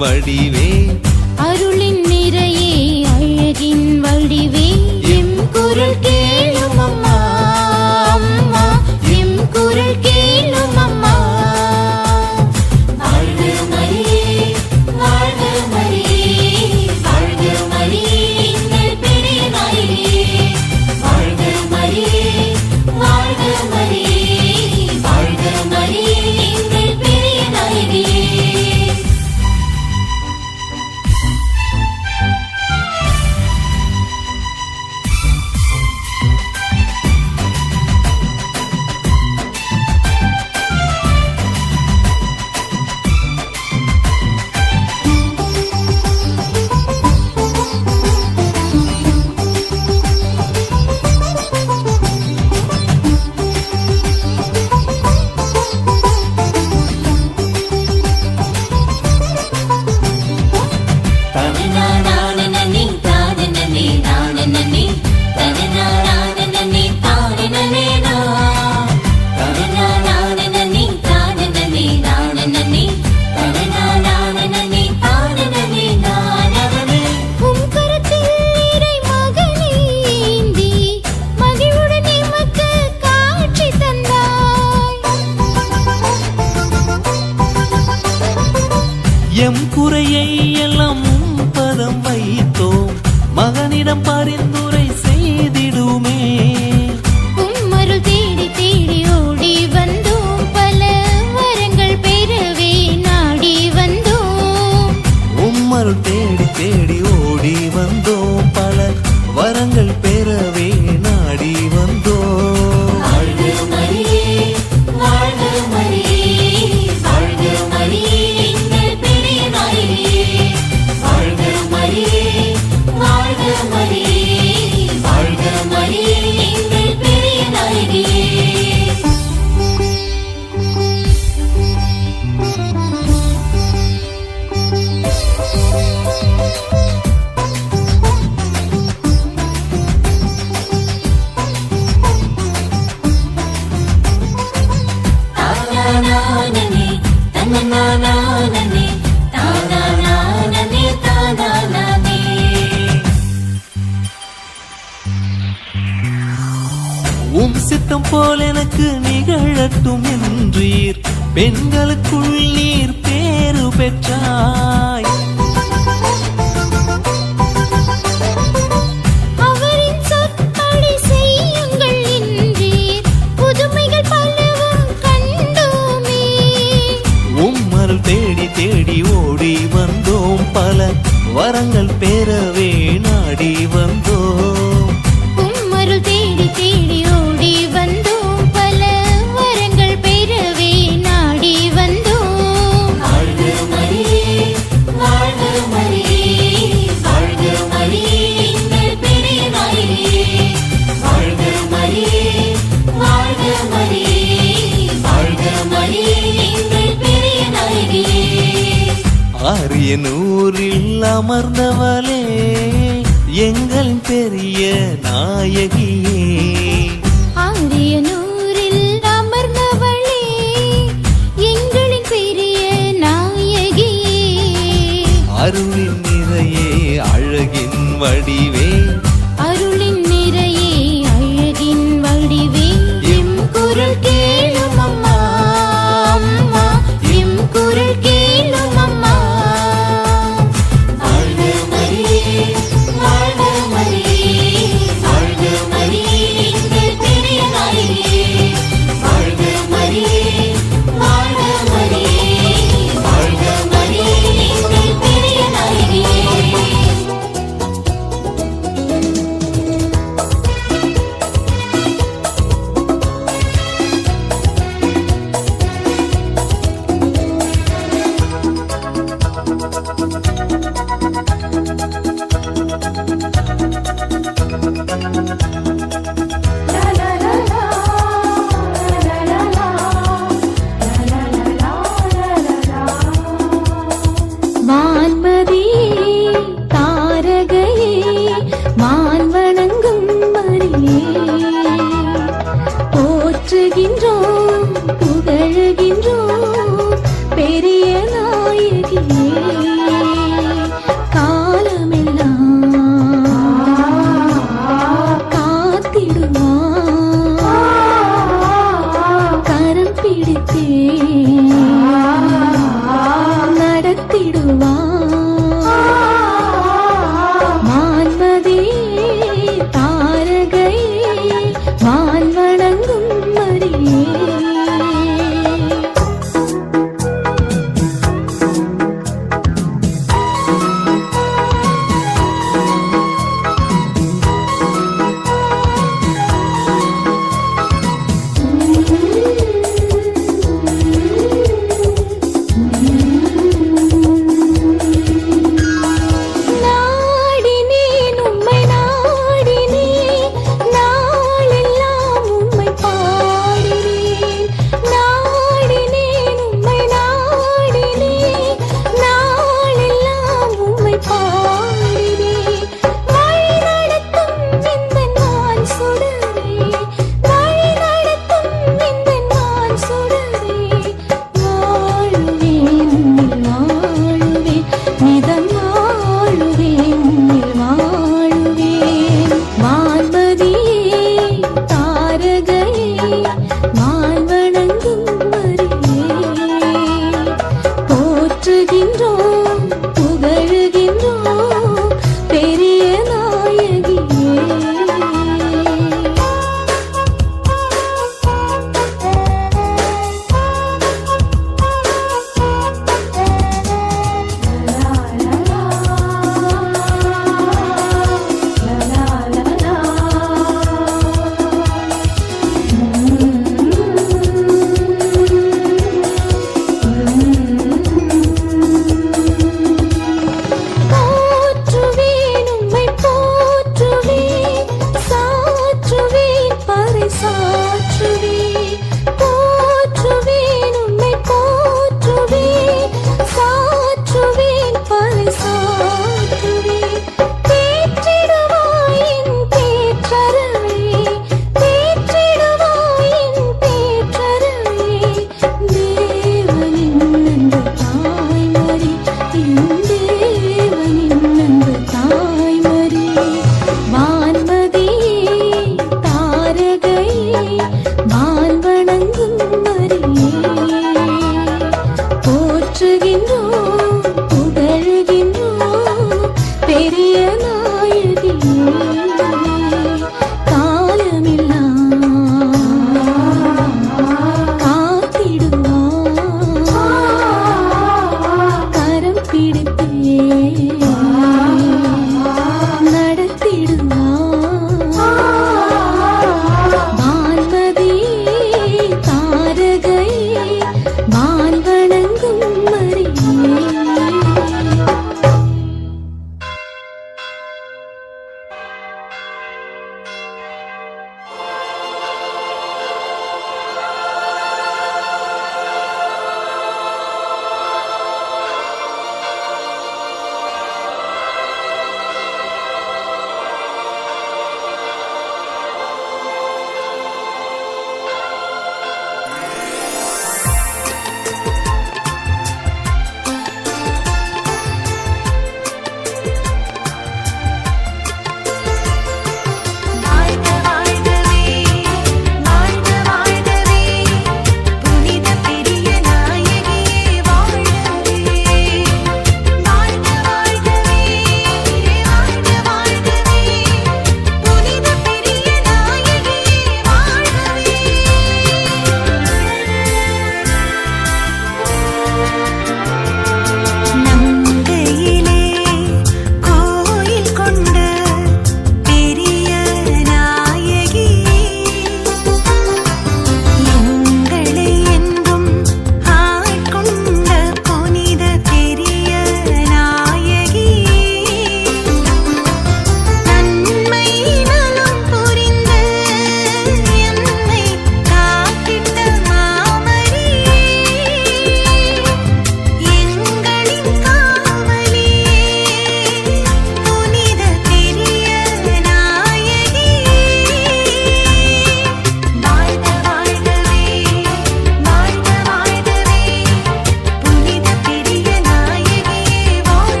வடிவே. அருளின் நிறையே அழகின் வடிவே. எம் குரல் கே பெருகட்டும் என்றீர் பெண்களுக்குள் நீர் பேரு பெற்றாய். தேடி தேடி ஓடி வந்தோம் பல. வரங்கள் பெற அமர்ந்தவளே எங்கள் பெரிய நாயகியே. ஆண்டிய நூறில் அமர்ந்தவளே எங்களின் பெரிய நாயகியே. அருளின் நிறையே அழகின் வடிவே.